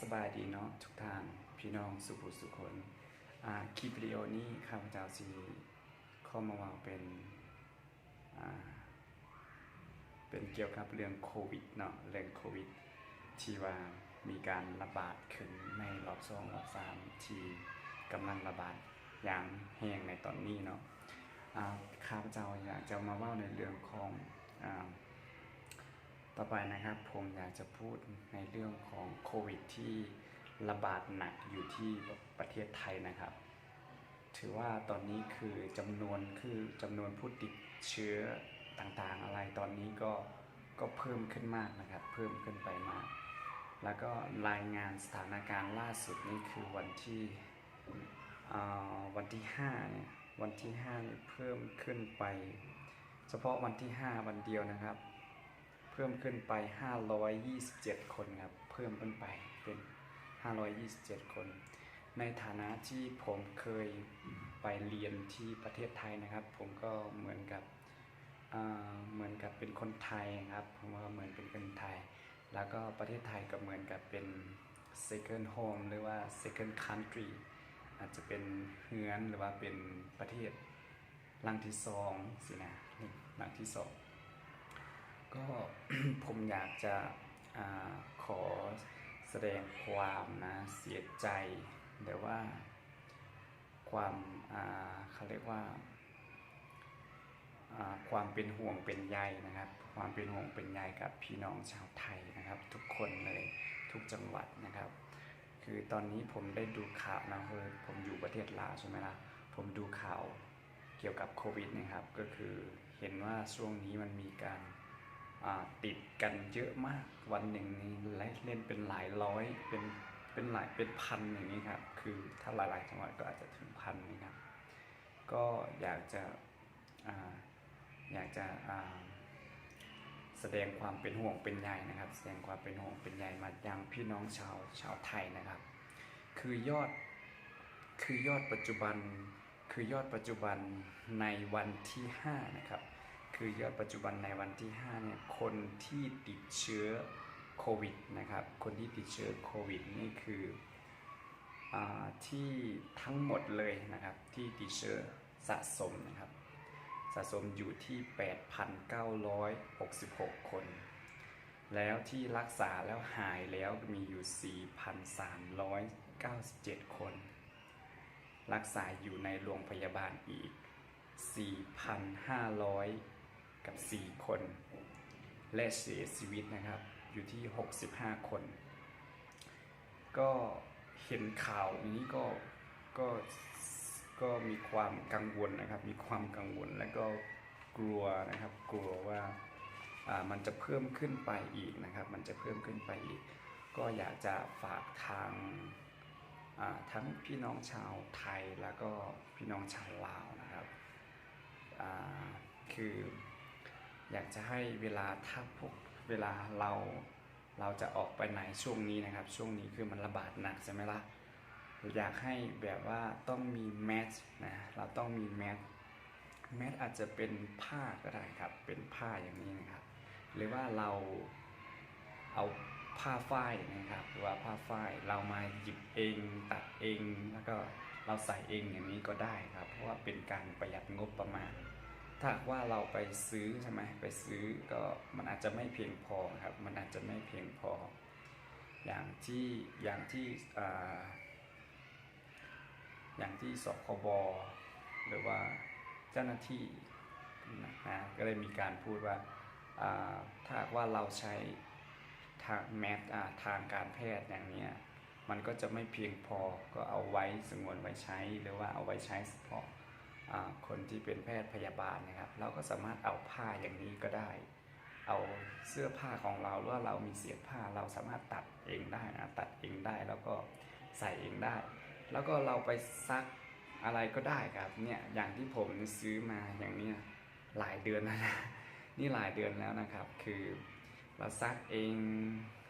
สบายดีเนาะทุกท่านพี่น้องสุภุสุคนอ่าคลิปวิดีโอนี้ข้าพเจ้าสีข้ามาว่าเป็นเป็นเกี่ยวกับเรื่องโควิดเนาะเรื่องโควิด ที่ว่ามีการระบาดขึ้นในรอบสองรอบสามที่กำลังระบาดอย่างแห้งในตอนนี้เนาะอ่าข้าพเจ้าอยากจะมาเว่าในเรื่องของอ ต่อไปนะครับผมอยากจะพูดในเรื่องของโควิดที่ระบาดหนักอยู่ที่ประเทศไทยนะครับ ถือว่าตอนนี้คือจำนวนคือจำนวนผู้ติดเชื้อต่างๆ อะไรตอนนี้ก็ก็เพิ่มขึ้นมากนะครับ เพิ่มขึ้นไปมาก แล้วก็รายงานสถานการณ์ล่าสุดนี่คือวันที่วันที่5เนี่ยวันที่5เนี่ยเพิ่มขึ้นไป เฉพาะวันที่ 5 วันเดียวนะครับ เพิ่มขึ้นไป 527 คนครับ เพิ่มขึ้นไปเป็น 527 คน ในฐานะที่ผมเคยไปเรียนที่ประเทศไทยนะครับ ผมก็เหมือนกับอ่าเหมือนกับเป็นคนไทยครับผมว่าเหมือนเป็นคนไทย แล้วก็ประเทศไทยก็เหมือนกับเป็น second home หรือว่า second country อาจจะเป็นเฮือนหรือว่าเป็นประเทศลังที่สองสินะลังที่สอง ก็ผมอยากจะอขอแสดงความนะเสียใจหรือว่าความเขาเรียกว่าความเป็นห่วงเป็นใยนะครับ ความเป็นห่วงเป็นใยกับพี่น้องชาวไทยนะครับ ทุกคนเลยทุกจังหวัดนะครับ คือตอนนี้ผมได้ดูข่าวนะเฮ้ยผมอยู่ประเทศลาวใช่ไหมล่ะผมดูข่าวเกี่ยวกับโควิดนะครับ ก็คือเห็นว่าช่วงนี้มันมีการ ติดกันเยอะมากวันหนึ่งนี่เล่นเป็นหลายร้อยเป็นเป็นหลายเป็นพันอย่างนี้ครับ คือถ้าหลายๆจังหวัดก็อาจจะถึงพันนะครับ ก็อยากจะออยากจะแสดงความเป็นห่วงเป็นใยนะครับ แสดงความเป็นห่วงเป็นใยมายังพี่น้องชาวชาวไทยนะครับ คือยอดคือยอดปัจจุบันคือยอดปัจจุบันในวันที่5นะครับ คือยอดปัจจุบันในวันที่5เนี่ยคนที่ติดเชื้อโควิดนะครับคนที่ติดเชื้อโควิดนี่คืออที่ทั้งหมดเลยนะครับที่ติดเชื้อสะสมนะครับสะสมอยู่ที่ 8,966 คน แล้วที่รักษาแล้วหายแล้วมีอยู่ 4,397 คน รักษาอยู่ในโรงพยาบาลอีก 4,500 กับ 4 คนและเสียชีวิตนะครับ อยู่ที่ 65 คน ก็เห็นข่าวนี้ก็ก็ก็มีความกังวลนะครับ มีความกังวลและก็กลัวนะครับ กลัวว่ามันจะเพิ่มขึ้นไปอีกนะครับ มันจะเพิ่มขึ้นไปอีก ก็อยากจะฝากทางทั้งพี่น้องชาวไทยแล้วก็พี่น้องชาวลาวนะครับคือ อยากจะให้เวลาถ้าพวกเวลาเราเราจะออกไปไหนช่วงนี้นะครับ ช่วงนี้คือมันระบาดหนักใช่ไหมล่ะอยากให้แบบว่าต้องมีแมสนะเราต้องมีแมสแมสอาจจะเป็นผ้าก็ได้ครับ เป็นผ้าอย่างนี้นะครับ หรือว่าเราเอาผ้าฝ้ายนะครับหรือว่าผ้าฝ้ายเรามาหยิบเองตัดเองแล้วก็เราใส่เองอย่างนี้ก็ได้ครับ เพราะว่าเป็นการประหยัดงบประมาณ ถ้าว่าเราไปซื้อใช่ไหมไปซื้อก็มันอาจจะไม่เพียงพอครับ มันอาจจะไม่เพียงพอ อย่างที่อย่างที่อ่าอย่างที่สคบหรือว่าเจ้าหน้าที่นะก็เลยมีการพูดว่าอ่าถ้าว่าเราใช้ทางแมสอ่าทางการแพทย์อย่างเนี้ยมันก็จะไม่เพียงพอก็เอาไว้สงวนไว้ใช้หรือว่าเอาไว้ใช้เฉพาะ คนที่เป็นแพทย์พยาบาลนะครับ เราก็สามารถเอาผ้าอย่างนี้ก็ได้ เอาเสื้อผ้าของเราหรือว่าเรามีเสียผ้าเราสามารถตัดเองได้นะตัดเองได้แล้วก็ใส่เองได้ แล้วก็เราไปซักอะไรก็ได้ครับเนี่ยอย่างที่ผมซื้อมาอย่างนี้หลายเดือนแล้วนะนี่หลายเดือนแล้วนะครับ คือเราซักเอง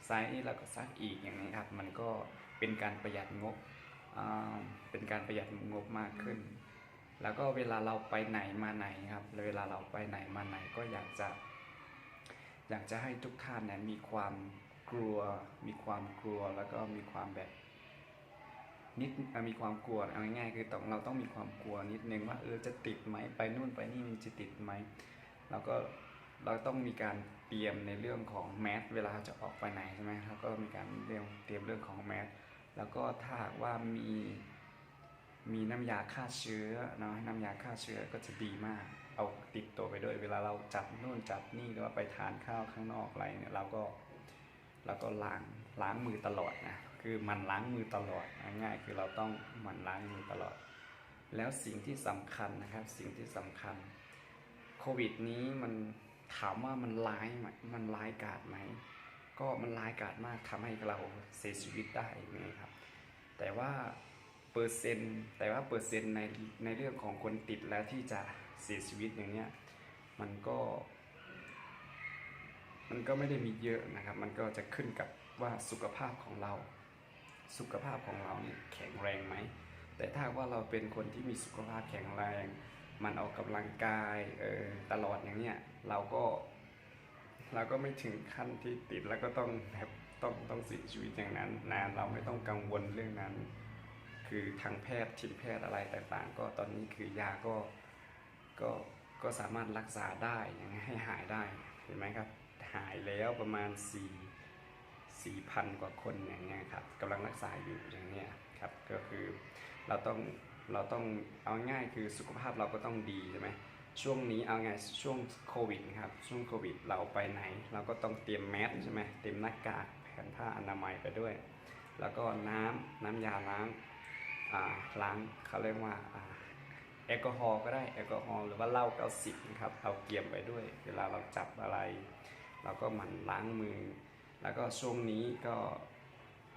ไซส์แล้วก็ซักอีกอย่างนี้ครับ มันก็เป็นการประหยัดงบเป็นการประหยัดงบมากขึ้น แล้วก็เวลาเราไปไหนมาไหนครับเวลาเราไปไหนมาไหนก็อยากจะ อยากจะให้ทุกท่านเนี่ยมีความกลัว มีความกลัวแล้วก็มีความแบบนิดมีความกลัวเอาง่ายๆคือต้องเราต้องมีความกลัวนิดนึงว่าเออจะติดไหมไปนู่นไปนี่มันจะติดไหมแล้วก็เราต้องมีการเตรียมในเรื่องของแมสเวลาจะออกไปไหนใช่ไหมครับก็มีการเตรียมเตรียมเรื่องของแมสแล้วก็ถ้าหากว่ามี มีน้ำยาฆ่าเชื้อเนาะน้ำยาฆ่าเชื้อก็จะดีมาก เอาติดตัวไปด้วย เวลาเราจับนู่นจับนี่หรือว่าไปทานข้าวข้างนอกอะไรเนี่ยเราก็เราก็ล้างล้างมือตลอดนะคือมันล้างมือตลอดง่ายๆคือเราต้องมันล้างมือตลอด แล้วสิ่งที่สำคัญนะครับสิ่งที่สำคัญโควิดนี้มันถามว่ามันร้ายไหมมันร้ายกาจไหมก็มันร้ายกาจมากทำให้เราเสียชีวิตได้นะครับ แต่ว่า เปอร์เซ็นต์ แต่ว่าเปอร์เซ็นต์ในในเรื่องของคนติดแล้วที่จะเสียชีวิตอย่างเนี้ยมันก็ มันก็ไม่ได้มีเยอะนะครับ มันก็จะขึ้นกับว่าสุขภาพของเรา สุขภาพของเราเนี่ยแข็งแรงไหม แต่ถ้าว่าเราเป็นคนที่มีสุขภาพแข็งแรง มันออกกำลังกายเออตลอดอย่างเนี้ยเราก็เราก็ไม่ถึงขั้นที่ติดแล้วก็ต้องแบบต้องต้องเสียชีวิตอย่างนั้นนะเราไม่ต้องกังวลเรื่องนั้น คือทางแพทย์ทีมแพทย์อะไรต่างๆ ก็ตอนนี้คือยาก็ก็ก็สามารถรักษาได้ย่างให้หายได้เห็นไหมครับหายแล้วประมาณ4 4,000กว่าคนอย่างเงี้ยครับกำลังรักษาอยู่อย่างเงี้ยครับก็คือเราต้องเราต้องเอาง่ายคือสุขภาพเราก็ต้องดีใช่ไหมช่วงนี้เอาไงช่วงโควิดครับช่วงโควิดเราไปไหน เราก็ต้องเตรียมแมสใช่ไหมเตรียมหน้ากากแผ่นผ้าอนามัยไปด้วย แล้วก็น้ำน้ำยาล้าง ล้างเขาเรียกว่าแอลกอฮอล์ก็ได้แอลกอฮอล์หรือว่าเหล้าเก้าสิบนะครับเราเกียมไปด้วย เวลาเราจับอะไร เราก็หมั่นล้างมือ แล้วก็ช่วงนี้ก็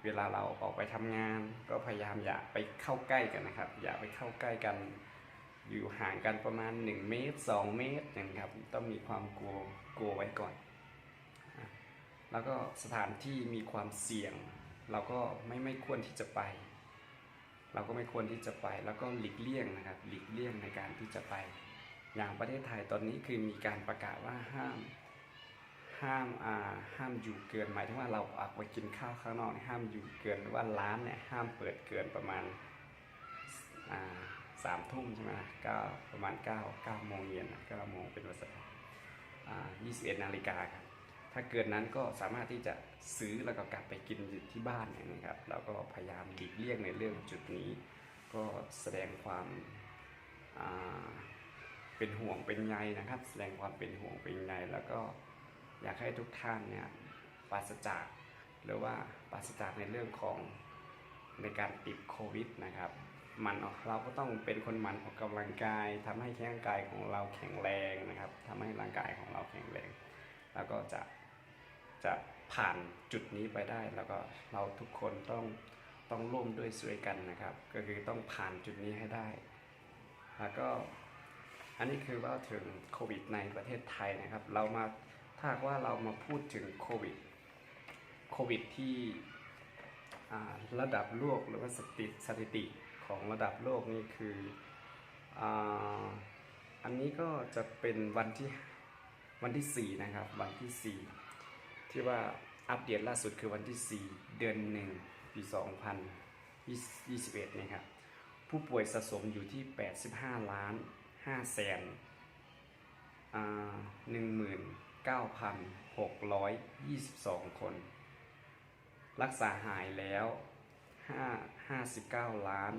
เวลาเราออกไปทำงาน ก็พยายามอย่าไปเข้าใกล้กันนะครับ อย่าไปเข้าใกล้กัน อยู่ห่างกันประมาณ 1 เมตร 2 เมตรอย่างครับ ต้องมีความกลัวกลัวไว้ก่อน แล้วก็สถานที่มีความเสี่ยง เราก็ไม่ไม่ควรที่จะไป เราก็ไม่ควรที่จะไปแล้วก็หลีกเลี่ยงนะครับหลีกเลี่ยงในการที่จะไป อย่างประเทศไทยตอนนี้คือมีการประกาศว่าห้ามห้ามอ่าห้ามอยู่เกินหมายถึงว่าเราออกไปกินข้าวข้างนอกห้ามอยู่เกินหรือว่าร้านเนี่ยห้ามเปิดเกินประมาณอ่าสามทุ่มใช่ไหมเก้าประมาณเก้าเก้าโมงเย็นเก้าโมงเป็นวันเสาร์อ่ายี่สิบเอ็ดนาฬิกาครับ ถ้าเกินนั้นก็สามารถที่จะซื้อแล้วก็กลับไปกินอยู่ที่บ้านอย่างนี้ครับเราก็พยายามหลีกเลี่ยงในเรื่องจุดนี้ ก็แสดงความาเป็นห่วงเป็นใยนะครับ แสดงความเป็นห่วงเป็นใยแล้วก็อยากให้ทุกท่านเนี่ยปราศจากหรือว่าปราศจากในเรื่องของในการติดโควิดนะครับมันเราก็ต้องเป็นคนหมันออกกำลังกายทำให้ร่างกายของเราแข็งแรงนะครับทำให้ร่างกายของเราแข็งแรง แล้วก็จะ จะผ่านจุดนี้ไปได้ แล้วก็เราทุกคนต้องต้องร่วมด้วยช่วยกันนะครับ ก็คือต้องผ่านจุดนี้ให้ได้ แล้วก็อันนี้คือว่าถึงโควิดในประเทศไทยนะครับ เรามาถ้าว่าเรามาพูดถึงโควิดโควิดที่ระดับโลกหรือว่าสถิติสถิติของระดับโลกนี่คือออันนี้ก็จะเป็นวันที่วันที่ 4 นะครับ วันที่ 4 ที่ว่าอัปเดตล่าสุดคือวันที่ 4 เดือน 1 ปี 2021นี่ครับผู้ป่วยสะสมอยู่ที่ 85 ล้าน5แสนหนึ่งหมื่นเก้าพันหกร้อยยี่สิบสองคน รักษาหายแล้วห้าห้าสิบเก้าล้าน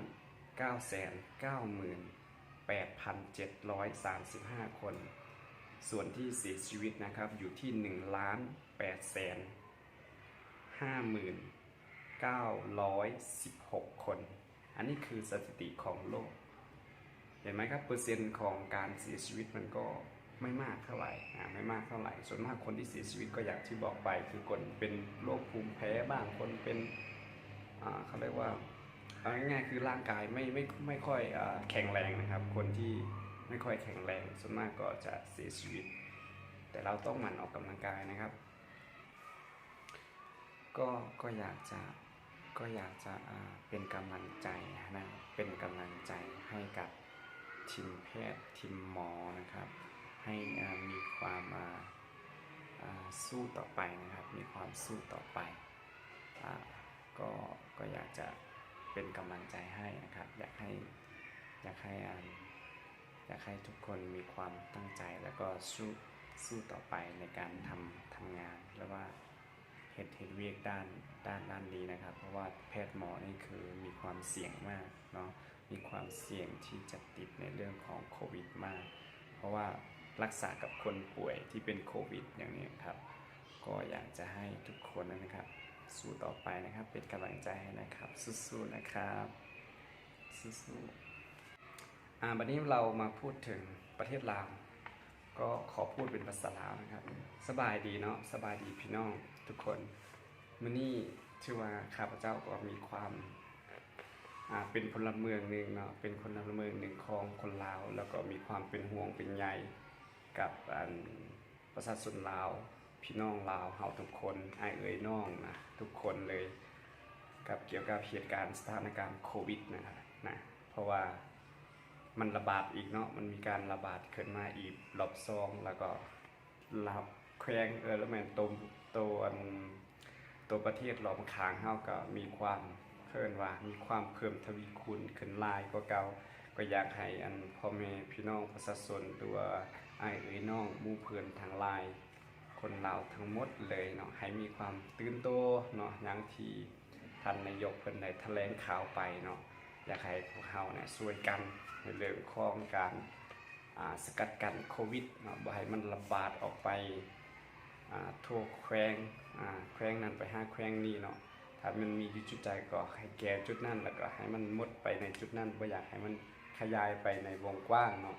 เก้าแสนเก้าหมื่นแปดพันเจ็ดร้อยสามสิบห้าคน ส่วนที่เสียชีวิตนะครับอยู่ที่หนึ่งล้าน แปดแสนห้าหมื่นเก้าร้อยสิบหกคน อันนี้คือสถิติของโลก เห็นไหมครับ เปอร์เซ็นต์ของการเสียชีวิตมันก็ไม่มากเท่าไหร่ไม่มากเท่าไหร่ ส่วนมากคนที่เสียชีวิตก็อย่างที่บอกไป คือคนเป็นโรคภูมิแพ้บ้างคนเป็นเขาเรียกว่าเอาง่ายๆคือร่างกายไม่ไม่ไม่ค่อยอแข็งแรงนะครับ คนที่ไม่ค่อยแข็งแรงส่วนมากก็จะเสียชีวิต แต่เราต้องหมั่นออกกำลังกายนะครับ ก็ก็อยากจะก็อยากจะอ่าเป็นกำลังใจนะเป็นกำลังใจให้กับทีมแพทย์ทีมหมอนะครับ ให้อ่ามีความอ่าสู้ต่อไปนะครับ มีความสู้ต่อไปอ่าก็ก็อยากจะเป็นกำลังใจให้นะครับ อยากให้อยากให้อ่าอยากให้ทุกคนมีความตั้งใจแล้วก็สู้สู้ต่อไปในการทำทำงานแล้วว่า เหตุเหตุเวียกด้านด้านด้านนี้นะครับ เพราะว่าแพทย์หมอนี่คือมีความเสี่ยงมากเนาะมีความเสี่ยงที่จะติดในเรื่องของโควิดมาก เพราะว่ารักษากับคนป่วยที่เป็นโควิดอย่างนี้ครับ ก็อยากจะให้ทุกคนนะครับ สู้ต่อไปนะครับ เป็นกำลังใจให้นะครับ สู้ๆนะครับสู้ๆอ่าวันนี้เรามาพูดถึงประเทศลาวก็ขอพูดเป็นภาษาลาวนะครับ สบายดีเนาะสบายดีพี่น้อง ทุกคนมื่อนี้ชื่อว่าข้าพเจ้าก็มีความอ่าเป็นพลเมืองหนึ่งเนาะเป็นคนพลเมืองหนึ่งของคนลาว แล้วก็มีความเป็นห่วงเป็นใยกับอันประชาชนลาว พี่น้องลาวเฮาทุกคนไอเอ่ยน้องนะทุกคนเลยกับเกี่ยวกับเหตุการณ์สถานการณ์โควิดนะครับนะเพราะว่ามันระบาดอีกเนาะมันมีการระบาดขึ้นมาอีกรอบซองแล้วก็รับแควงเออแล้วแม่นตัว ตัวตัวประเทศรอบข้างเฮาก็มีความเพิ่นว่ามีความเพิ่มทวีคูณขึ้นลายกว่าเก่าก็อยากให้อันพ่อแม่พี่น้องประชาชนตัวไอายเอ่ยน้องมู่เพื่อนทางไลน์คนเราวทั้งหมดเลยเนาะให้มีความตื่นตัวเนาะอย่างที่ท่านนายกเพิ่นได้แถลงข่าวไปเนาะอยากให้พวกเราเนี่ยช่วยกันในเรื่องของการอ่าสกัดกั้นโควิดเนาะบ่ให้มันระบาดออกไป ทั่วแคว้งแคว้งนั้นไปห้าแคว้งนี้เนาะถ้ามันมีอยู่จุดใจก็ให้แก้จุดนั้นแล้วก็ให้มันมดไปในจุดนั้นบ่อยากให้มันขยายไปในวงกว้างเนาะ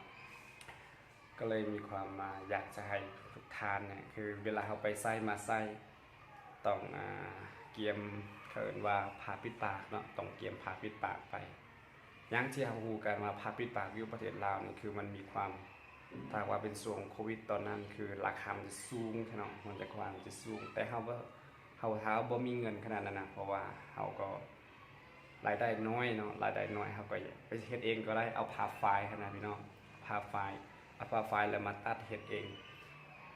ก็เลยมีความมาอยากจะให้ทุกทานเนี่ยคือเวลาเขาไปไส้มาไส้ต้องอเกียมเขินว่าพาปิดปากเนาะต้องเกียมพาปิดปากไปยังที่เขาฮูกันมาพาปิดปากอยู่ประเทศลาวนี่คือมันมีความ ถ้าว่าเป็นช่วงโควิดตอนนั้น คือราคามันจะสูงขนาดมันจะความจะสูง แต่เขาว่าเขาเท้าบ่มีเงินขนาดนั้นนะเพราะว่าเขาก็รายได้น้อยเนาะรายได้น้อยเขาก็ไปเฮ็ดเองก็ได้เอาพาไฟล์ขนาดพี่น้องพาไฟล์เอาปลาไฟล์แล้วมาตัดเห็ดเอง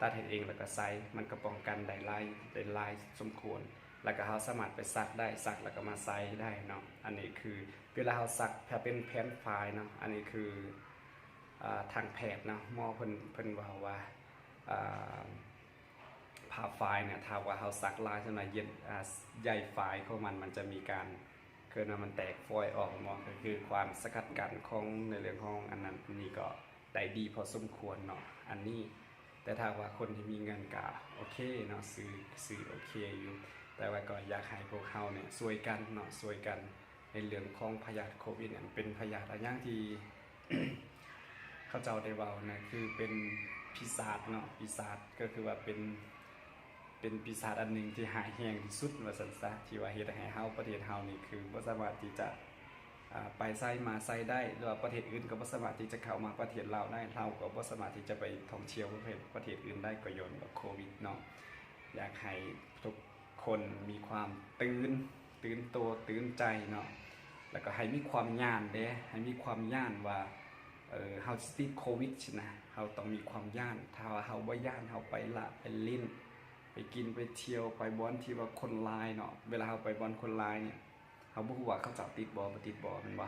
ตัดเห็ดเองแล้วก็ใส่มันก็ป้องกันได้ลายได้ลายสมควร แล้วก็เขาสามารถไปซักได้ซักแล้วก็มาใส่ได้เนาะอันนี้คือเวลาเขาซักถ้าเป็นแผ่นไฟล์เนาะอันนี้คือ ทางแพทย์เนาะหมอเพิ่นเพิ่นว่าว่าอ่าไฟเนี่ยถ้าว่าเขาซักลายใช่ไหมเย็นอ่าใยไฟของมันมันจะมีการเกิดว่ามันแตกฟอยออกหมอก็คือความสกัดกันของในเรื่องของอันนั้นนี่ก็ได้ดีพอสมควรเนาะอันนี้ แต่ถ้าว่าคนที่มีเงินกะโอเคเนาะซื้อซื้อโอเคอยู่ แต่ว่าก็อยากให้พวกเขาเนี่ยช่วยกันเนาะช่วยกันในเรื่องของพยาธิโควิดเนี่ยเป็นพยาธิอะไรอย่างที่ ข้าเจ้าได้เว้านะคือเป็นปีศาจเนาะปีศาจก็คือว่าเป็นเป็นปีศาจอันหนึ่งที่หายแห้งที่สุดว่าสันซะที่ว่าเฮ็ดให้เฮาประเทศเฮานี่คือบ่สามารถที่จะไปไส้มาไส้ได้หรือว่าประเทศอื่นก็บ่สามารถที่จะเข้ามาประเทศเราได้เราก็บ่สามารถที่จะไปท่องเที่ยวประเทศประเทศอื่นได้ก็ย้อนกับโควิดเนาะอยากให้ทุกคนมีความตื่นตื่นตัวตื่นใจเนาะแล้วก็ให้มีความย่านเด้ให้มีความย่านว่า เออเฮาสติดโควิดนะเฮาต้องมีความย่านถ้าว่าเฮาบ่ย่านเฮาไปละไปลิ้น ไปกินไปเที่ยวไปบอนที่ว่าคนลายเนาะเวลาเฮาไปบอนคนลายเนี่ยเขาบอกว่าเขาจับติดบอบ่ติดบอแมันว่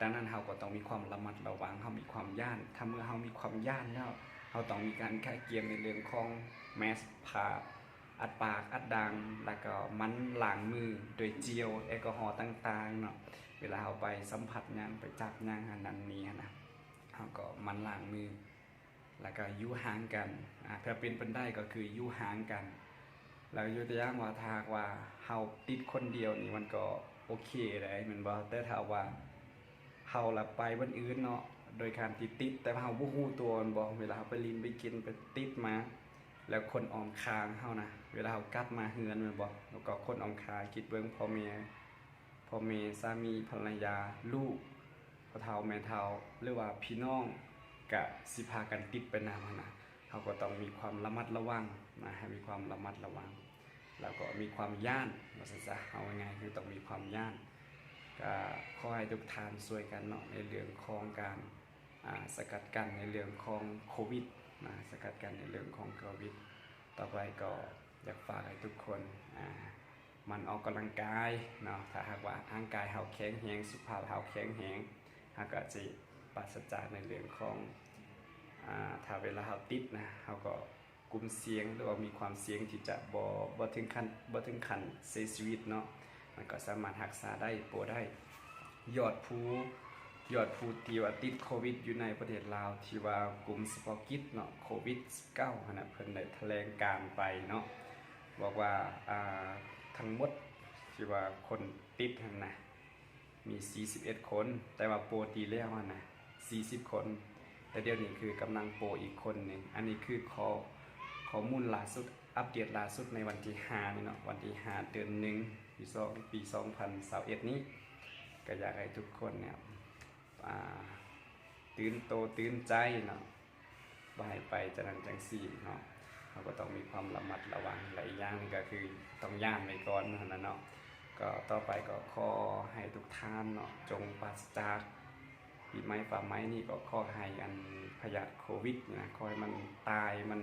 ดังนั้นเราก็ต้องมีความระมัดระวังเขามีความย่าน ถ้าเมื่อเขามีความย่านแล้วเขาต้องมีการแค่เกียมในเรื่องของแมสผ้าอัดปากอัดดังแล้วก็มันล้างมือโดยเจลแอลกอฮอล์ต่างๆเนาะเวลาเขาไปสัมผัสหยังไปจับงอันนั้นนี้นะ เขาก็มันล้างมือ แล้วก็ยู่ห่างกันถ้าเป็นเป็นได้ก็คืออยู่ห่างกัน แล้วยกตัวอย่างว่าถ้ากว่าเฮาติดคนเดียวนี่มันก็โอเคได้แมันบ่แต่ถ้าว่าเฮาละไปวันอื่นเนาะโดยการติดติดแต่เฮาบ่ฮู้ตัวมันบ่เวลาเฮาไปลินไปกินไปติดมา แล้วคนออมคางเฮานะเวลาเฮากลับมาเฮือนมันบ่แล้วก็คนออมคางคิดเบิ่งพ่อแม่พ่อแม่สามีภรรยาลูก เฒ่าแม่เฒ่าหรือว่าพี่น้องก็สิพากันติดไปนำนะเขาก็ต้องมีความระมัดระวังนะให้มีความระมัดระวัง แล้วก็มีความย่านว่าซะซะเอาไงคือต้องมีความย่านก็ขอให้ทุกทานช่วยกันเนาะในเรื่องของการสกัดกันในเรื่องของโควิดนะสกัดกันในเรื่องของโควิด ต่อไปก็อยากฝากให้ทุกคนมันออกกำลังกายเนาะถ้าหากว่าร่างกายเฮาแข็งแรงสุขภาพเฮาแข็งแรง เฮาก็สิปราศจากในเรื่องของอ่าถ้าเวลาเฮาติดนะเฮาก็กลุ่มเสียงหรือว่ามีความเสียงที่จะบ่บ่ถึงขั้นบ่ถึงขั้นเสียชีวิตเนาะมันก็สามารถรักษาได้ปวได้ยอดผู้ยอดผู้ที่ว่าติดโควิด อยู่ในประเทศลาวที่ว่ากลุ่มสปอกิตเนาะโควิด 19หั่นน่ะเพิ่นได้แถลงการไปเนาะบอกว่าอ่าทั้งหมดที่ว่าคนติดนะ มี 41 คน แต่ว่าโปรตีแล้วนะ 40 คน แต่เดี๋ยวนี้คือกำลังโปรอีกคนหนึ่งอันนี้คือข้อข้อมูลล่าสุด อัปเดตล่าสุดในวันที่5นี่เนาะ วันที่5เดือนหนึ่งปี2ปี2021นี้ก็อยากให้ทุกคนเนี่ยตื่นโตตื่นใจเนาะบ่ให้ไปจะนั้นจังสี่เนาะเราก็ต้องมีความระมัดระวังหลายอย่างก็คือต้องย่านไว้ก่อนนั้นเนาะ ก็ต่อไปก็ขอให้ทุกท่านเนาะจงปราศจากปีไม้ป่าไม้นี่ก็ขอให้อันพยาธิโควิดนะขอให้มันตายมัน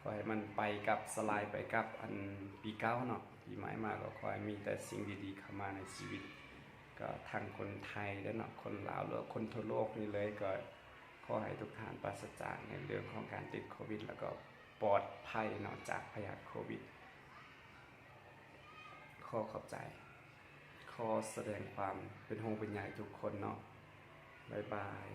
ขอให้มันไปกับสลายไปกับอันปีเก้าเนาะปีใหม่มาก็ขอให้มีแต่สิ่งดีๆเข้ามาในชีวิต ก็ทางคนไทยและเนาะคนลาวหรือคนทั่วโลกนี่เลยก็ขอให้ทุกท่านปราศจากในเรื่องของการติดโควิด แล้วก็ปลอดภัยเนาะจากพยาธิโควิด ขอขอบใจ ขอแสดงความเป็นห่วงเป็นใยทุกคนเนาะบายบาย